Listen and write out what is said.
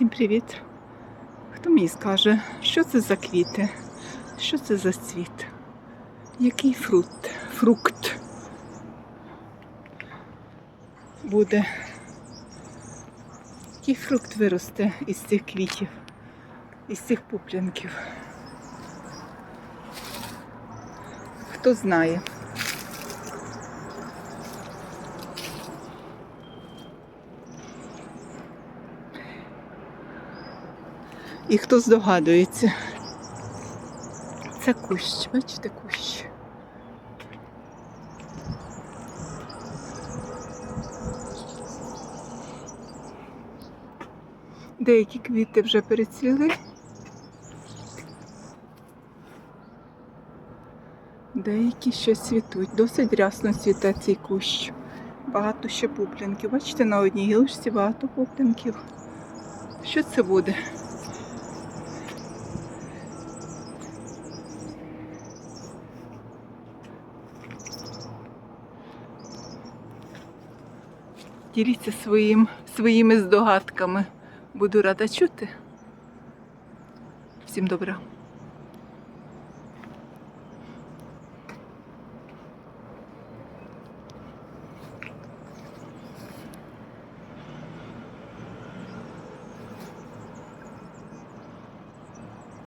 Всім привіт! Хто мені скаже, що це за квіти? Що це за цвіт? Який фрукт? Фрукт буде? Який фрукт виросте із цих квітів, із цих пуплянків? Хто знає? І хто здогадується? Це кущ, бачите, кущ. Деякі квіти вже перецвіли. Деякі ще цвітуть. Досить рясно цвіте цей кущ. Багато ще пуплянків. Бачите, на одній гілочці багато пуплянків. Що це буде? Діліться своїм, своїми здогадками. Буду рада чути. Всім добра.